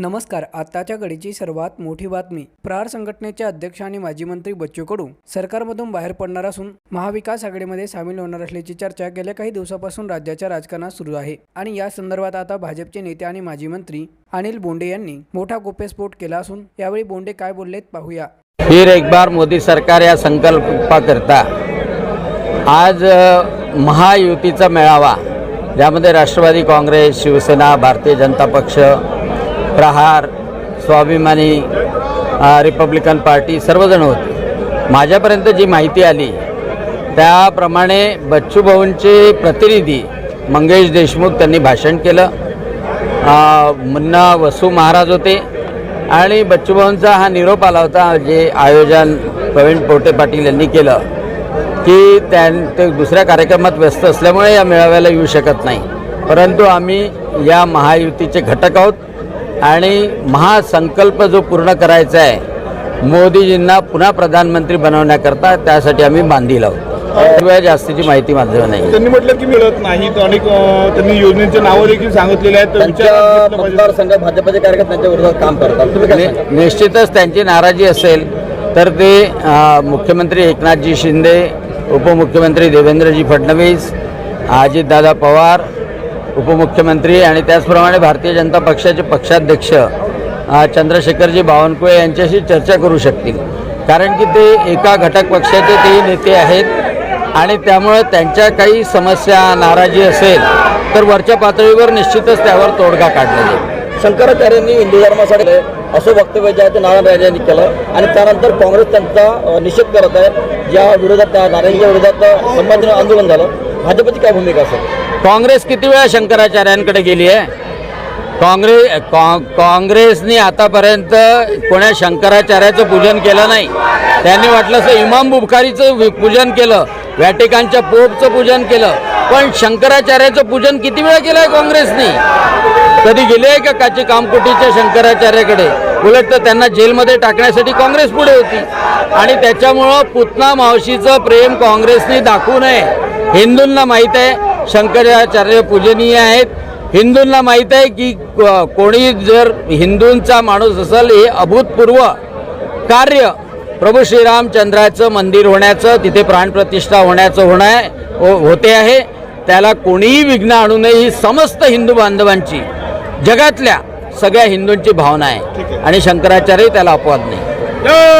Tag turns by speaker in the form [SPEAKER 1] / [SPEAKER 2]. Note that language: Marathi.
[SPEAKER 1] नमस्कार आताच्या घडीची सर्वात मोठी बातमी. प्रहार संघटनेचे अध्यक्ष आणि माजी मंत्री बच्चू कडू सरकारमधून बाहेर पडणार असून महाविकास आघाडीमध्ये सामील होणार असल्याची चर्चा गेल्या काही दिवसापासून राज्याच्या राजकारणात सुरू आहे. आणि या संदर्भात आता भाजपचे नेते आणि माजी मंत्री अनिल बोंडे यांनी मोठा गोप्यस्फोट केला असून यावेळी बोंडे काय बोललेत पाहूया.
[SPEAKER 2] फिर एक बार मोदी सरकार या संकल्पाकरता आज महायुतीचा मेळावा ज्यामध्ये राष्ट्रवादी काँग्रेस शिवसेना भारतीय जनता पक्ष प्रहार स्वाभिमानी रिपब्लिकन पार्टी सर्वजण होते. माझ्यापर्यंत जी माहिती आली त्याप्रमाणे बच्चूभाऊंचे प्रतिनिधी मंगेश देशमुख त्यांनी भाषण केलं. मुन्ना वसू महाराज होते आणि बच्चूभाऊंचा हा निरोप आला होता जे आयोजन प्रवीण पोटे पाटील यांनी केलं की त्यां ते दुसऱ्या कार्यक्रमात व्यस्त असल्यामुळे या मेळाव्याला येऊ शकत नाही. परंतु आम्ही या महायुतीचे घटक आहोत. आणि महासंकल्प जो पूर्ण करायचा आहे मोदीजींना पुन्हा प्रधानमंत्री बनवण्याकरता त्यासाठी आम्ही बांधील आहोत त्याशिवाय जास्तीची माहिती माझं नाही.
[SPEAKER 3] त्यांनी म्हटलं की मिळत नाही तर अनेक त्यांनी योजनेचे नावं देखील सांगितलेले आहेत.
[SPEAKER 4] मतदारसंघात भाजपचे कार्यकर्ते त्यांच्या विरोधात काम करतात.
[SPEAKER 2] निश्चितच त्यांची नाराजी असेल तर ते मुख्यमंत्री एकनाथजी शिंदे उपमुख्यमंत्री देवेंद्रजी फडणवीस अजितदादा पवार उपमुख्यमंत्री आणि त्याचप्रमाणे भारतीय जनता पक्षाचे पक्षाध्यक्ष चंद्रशेखरजी बावनकुळे यांच्याशी चर्चा करू शकतील. कारण की ते एका घटक पक्षाचे तेही नेते आहेत आणि त्यामुळं त्यांच्या काही समस्या नाराजी असेल तर वरच्या पातळीवर निश्चितच त्यावर तोडगा काढला जाईल.
[SPEAKER 4] शंकराचार्यांनी हिंदू धर्मासाठी असं वक्तव्य जे आहे ते नारायण यांनी केलं आणि त्यानंतर काँग्रेस त्यांचा निषेध करत आहे ज्या विरोधात त्या नारायणच्या विरोधात संबंधित आंदोलन झालं. भाजपची काय भूमिका असेल?
[SPEAKER 2] काँग्रेस किती वेळा शंकराचार्यांकडे गेली आहे? काँग्रेस काँ- काँग्रेसनी आतापर्यंत कोण्या शंकराचार्याचं पूजन केलं नाही. त्यांनी वाटलं असं इमाम बुखारीचं पूजन केलं व्हॅटिकानच्या पोपचं पूजन केलं. पण शंकराचार्याचं पूजन किती वेळा केलं आहे काँग्रेसनी? कधी गेले आहे का काची कामकुटीच्या शंकराचार्याकडे? उलट तर त्यांना जेलमध्ये टाकण्यासाठी काँग्रेस पुढे होती. आणि त्याच्यामुळं पुतना मावशीचं प्रेम काँग्रेसनी दाखवू नये. हिंदूंना माहीत आहे शंकराचार्य पूजनीय आहेत. हिंदूंना माहीत आहे की को- कोणी जर हिंदूंचा माणूस असेल हे अभूतपूर्व कार्य प्रभू श्रीरामचंद्राचं मंदिर होण्याचं तिथे प्राणप्रतिष्ठा होण्याचं होणं आहे हो- होते आहे. त्याला कोणीही विघ्न आणू नये ही समस्त हिंदू बांधवांची जगातल्या सगळ्या हिंदूंची भावना आहे. आणि शंकराचार्य त्याला अपवाद नाही.